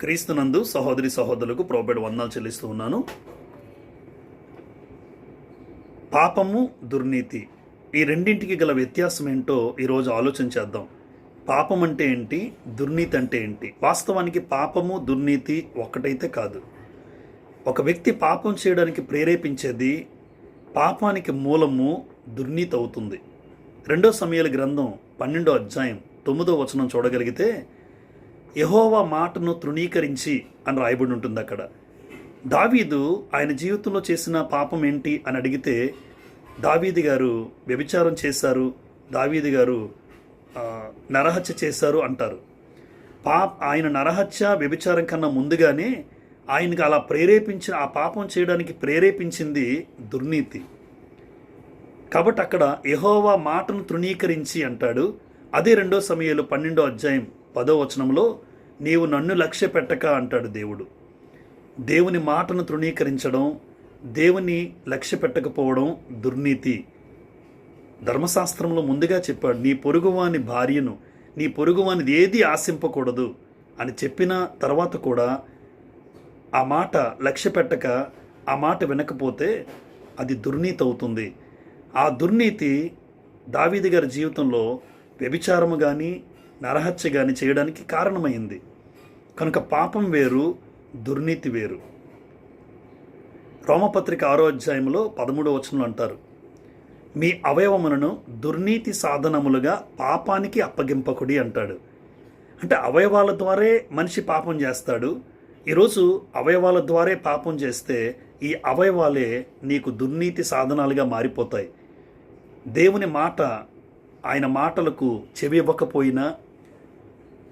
క్రీస్తునందు సహోదరి సహోదరులకు ప్రోపేడ్ వందాలు చెల్లిస్తూ ఉన్నాను. పాపము దుర్నీతి ఈ రెండింటికి గల వ్యత్యాసం ఏంటో ఈరోజు ఆలోచన చేద్దాం. పాపం అంటే ఏంటి? దుర్నీతి అంటే ఏంటి? వాస్తవానికి పాపము దుర్నీతి ఒక్కటైతే కాదు. ఒక వ్యక్తి పాపం చేయడానికి ప్రేరేపించేది పాపానికి మూలము దుర్నీతి అవుతుంది. రెండో సమయాల గ్రంథం పన్నెండో అధ్యాయం తొమ్మిదో వచనం చూడగలిగితే యహోవా మాటను తృణీకరించి అని రాయబడి ఉంటుంది అక్కడ. దావీదు ఆయన జీవితంలో చేసిన పాపం ఏంటి అని అడిగితే దావీది గారు వ్యభిచారం చేశారు దావీది గారు నరహత్య చేశారు అంటారు. పా ఆయన నరహత్య వ్యభిచారం కన్నా ముందుగానే ఆయనకి అలా ప్రేరేపించిన ఆ పాపం చేయడానికి ప్రేరేపించింది దుర్నీతి. కాబట్టి అక్కడ ఎహోవా మాటను తృణీకరించి అంటాడు. అదే రెండో సమయంలో పన్నెండో అధ్యాయం పదో వచనంలో నీవు నన్ను లక్ష్య పెట్టక అంటాడు దేవుడు. దేవుని మాటను తృణీకరించడం దేవుని లక్ష్య పెట్టకపోవడం దుర్నీతి. ధర్మశాస్త్రంలో ముందుగా చెప్పాడు నీ పొరుగువాని భార్యను నీ పొరుగువానిది ఏది ఆశింపకూడదు అని చెప్పిన తర్వాత కూడా ఆ మాట లక్ష్య పెట్టక ఆ మాట వినకపోతే అది దుర్నీతి అవుతుంది. ఆ దుర్నీతి దావీది గారి జీవితంలో వ్యభిచారము కానీ నరహత్య కానీ చేయడానికి కారణమైంది. కనుక పాపం వేరు దుర్నీతి వేరు. రోమపత్రిక ఆరో అధ్యాయంలో పదమూడో వచనంలో అంటారు మీ అవయవములను దుర్నీతి సాధనములుగా పాపానికి అప్పగింపకుడి అంటాడు. అంటే అవయవాల ద్వారే మనిషి పాపం చేస్తాడు. ఈరోజు అవయవాల ద్వారే పాపం చేస్తే ఈ అవయవాలే నీకు దుర్నీతి సాధనాలుగా మారిపోతాయి. దేవుని మాట ఆయన మాటలకు చెవి ఇవ్వకపోయినా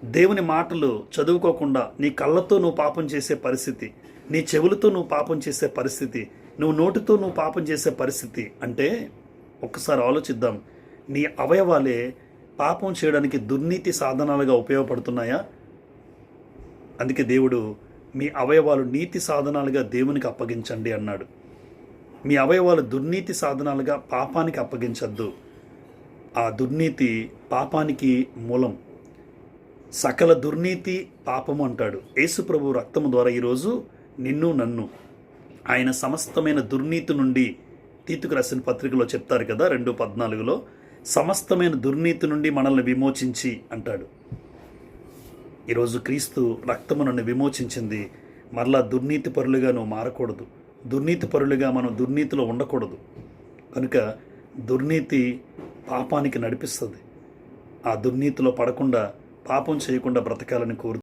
దేవుని మాటలు చదువుకోకుండా నీ కళ్ళతో నువ్వు పాపం చేసే పరిస్థితి నీ చెవులతో నువ్వు పాపం చేసే పరిస్థితి నువ్వు నోటితో నువ్వు పాపం చేసే పరిస్థితి అంటే ఒక్కసారి ఆలోచిద్దాం. నీ అవయవాలే పాపం చేయడానికి దుర్నీతి సాధనాలుగా ఉపయోగపడుతున్నాయా? అందుకే దేవుడు మీ అవయవాలు నీతి సాధనాలుగా దేవునికి అప్పగించండి అన్నాడు. మీ అవయవాలు దుర్నీతి సాధనాలుగా పాపానికి అప్పగించద్దు. ఆ దుర్నీతి పాపానికి మూలం. సకల దుర్నీతి పాపము అంటాడు. యేసుప్రభు రక్తము ద్వారా ఈరోజు నిన్ను నన్ను ఆయన సమస్తమైన దుర్నీతి నుండి తీతుకు రాసిన పత్రికలో చెప్తారు కదా రెండు పద్నాలుగులో సమస్తమైన దుర్నీతి నుండి మనల్ని విమోచించి అంటాడు. ఈరోజు క్రీస్తు రక్తము నన్ను విమోచించింది. మరలా దుర్నీతి పరులుగా నువ్వు మారకూడదు. దుర్నీతి పరులుగా మనం దుర్నీతిలో ఉండకూడదు. కనుక దుర్నీతి పాపానికి నడిపిస్తుంది. ఆ దుర్నీతిలో పడకుండా పాపం చేయకుండా బ్రతకాలని కోరు